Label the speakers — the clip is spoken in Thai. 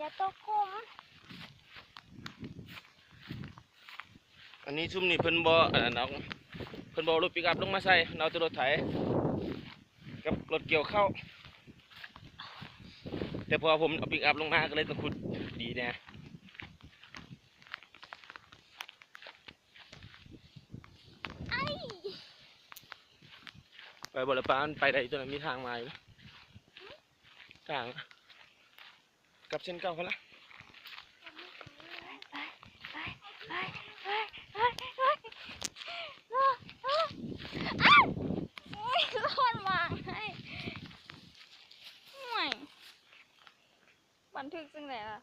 Speaker 1: อย่าตกคุ้ม
Speaker 2: อันนี้ซุ่มนี่เพิ่นบ่อันน้เอาเพิ่นบ่รถปิกอับลงมาใส่เราแตัวรถไถกับรถเกี่ยวข้าวแต่พอผมเอาปิกอับลงมาก็เลยต้องขุดดีแน่
Speaker 1: ไ
Speaker 2: ไปบ่ละปาไปได้ตัวนั้นมีทางมาอยู่ทาง กลับเส้นเก้าเขาละ
Speaker 1: บันทึกซึ่งไหนล่ะ